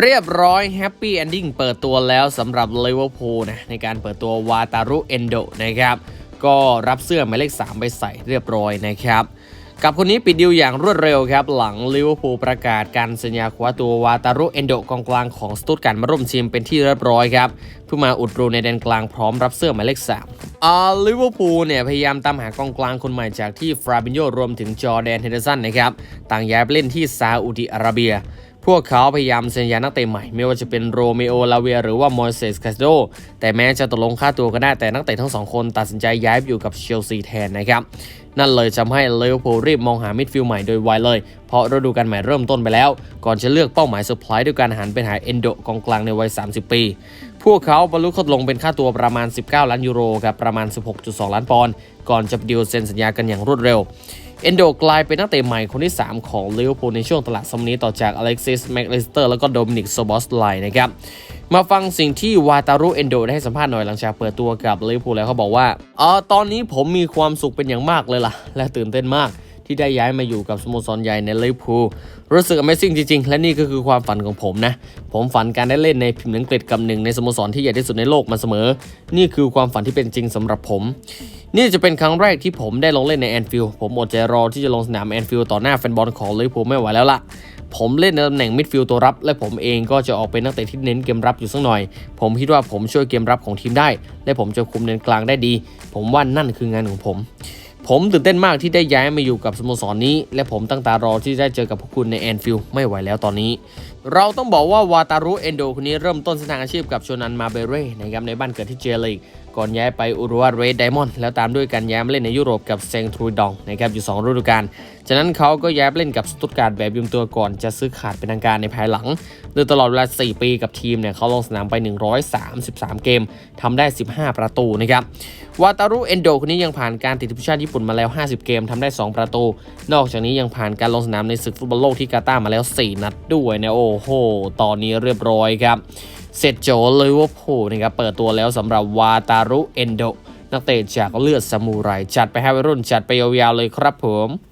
เรียบร้อยแฮปปี้เอนดิ้งเปิดตัวแล้วสำหรับเลเวอร์พูลนะในการเปิดตัววาตารุเอนโดนะครับ ก็รับเสื้อหมายเลข 3 ไปใส่เรียบร้อยนะครับ กับคนนี้ปิดดีลอย่างรวดเร็วครับ หลังลิเวอร์พูลประกาศการสัญญาคว้าตัววาตารุเอนโดกองกลางของสตูตการ์มาร่วมทีมเป็นที่เรียบร้อยครับเพื่อมาอุดรูในแดนกลางพร้อมรับเสื้อหมายเลข 3อ่าลิเวอร์พูลเนี่ยพยายามตามหากองกลางคนใหม่จากที่ฟราบินโยรวมถึงจอแดนเฮนเดอร์สันนะครับ ต่างย้ายไปเล่นที่ซาอุดิอาระเบีย พวกเขาพยายามเซ็นยานักเตะใหม่ ไม่ว่าจะเป็นโรเมโอ ลาเวีย หรือว่ามอยเซสคาสโด แต่แม้จะตกลงค่าตัวก็ได้แต่นักเตะทั้งสองคนตัดสินใจย้ายไปอยู่กับเชลซีแทนนะครับ นั่นเลยทำให้ลิเวอร์พูลรีบมองหามิดฟิลด์ใหม่โดยไวเลย เพราะฤดูกาลใหม่เริ่มต้นไปแล้ว ก่อนจะเลือกเป้าหมายเซอร์ไพรส์ด้วยการหันไปหาเอนโดกองกลางในวัย 30 ปี พวกเขาบรรลุข้อตกลงเป็นค่าตัวประมาณ 19 ล้านยูโรครับประมาณ 16.2 ล้านปอนด์ก่อนจะดีลเซ็นสัญญากันอย่างรวดเร็วเอนโดกลายเป็นนักเตะใหม่คนที่ 3 ของลิเวอร์พูลในช่วงตลาดซัมนี้ต่อจากอเล็กซิสแม็กลิสเตอร์แล้วก็โดมินิกโซบอสไลนะครับมาฟังสิ่งที่วาตารุเอนโดได้ให้สัมภาษณ์หน่อยหลังจากเปิดตัวกับลิเวอร์พูลแล้วเขาบอกว่าอ๋อตอนนี้ผมมีความสุขเป็นอย่างมากเลยล่ะ และตื่นเต้นมาก ที่ได้ย้ายมาอยู่กับสโมสรใหญ่ในลิเวอร์พูลรู้สึก Amazing จริงๆ และนี่ก็คือความฝันของผมนะ ผมฝันการได้เล่นในพิมพ์อังกฤษกับหนึ่งในสโมสรที่ใหญ่ที่สุดในโลกมาเสมอ นี่คือความฝันที่เป็นจริงสำหรับผม นี่จะเป็นครั้งแรกที่ผมได้ลงเล่นในแอนฟิลด์ผมอดใจรอที่จะลงสนามแอนฟิลด์ต่อหน้าแฟนบอลของลิเวอร์พูลไม่ไหวแล้วล่ะผมเล่นในตำแหน่งมิดฟิลด์ตัวรับ และผมเองก็จะออกเป็นนักเตะที่เน้นเกมรับอยู่สักหน่อย ผมคิดว่าผมช่วยเกมรับของทีมได้ และผมจะคุมเลนกลางได้ดี ผมว่านั่นคืองานของผม ผมตื่นเต้นมากที่ได้ย้ายมาอยู่กับสโมสรนี้ และผมตั้งตารอที่ได้เจอกับพวกคุณในแอนฟิลด์ไม่ไหวแล้วตอนนี้เราต้องบอกว่าวาตารุเอนโดคนนี้เริ่มต้นเส้นทางอาชีพกับโชนันมาเบเร่นะครับในบ้านเกิดที่เจลีกก่อนย้ายไปอุรุวาเรดไดมอนด์แล้วตามด้วยการย้ายมาเล่นในยุโรปกับเซงทรูดองนะครับอยู่ 2 ฤดูกาลจากนั้นเขาก็ย้ายไปเล่นกับสตุตการ์ดแบบยืมตัวก่อนจะซื้อขาดเป็นทางการในภายหลังโดยตลอดเวลา 4 ปีกับทีมเนี่ยเขาลงสนามไป 133 เกมทำได้ 15 ประตูนะครับวาตารุเอนโดคนนี้ยังผ่านการติดทีมชาติญี่ปุ่นมาแล้ว 50 เกมทำได้ 2 ประตู นอกจากนี้ยังผ่านการลงสนามในศึกฟุตบอลโลกที่กาตาร์มาแล้ว 4 นัดด้วยนะโอ้โห ตอนนี้เรียบร้อยครับ เสร็จโจลิเวอร์พูลนะครับเปิดตัวแล้วสำหรับวาตารุเอนโดนักเตะจากเลือดสมูไรจัดไปให้วัยรุ่นจัดไปยาวๆเลยครับผม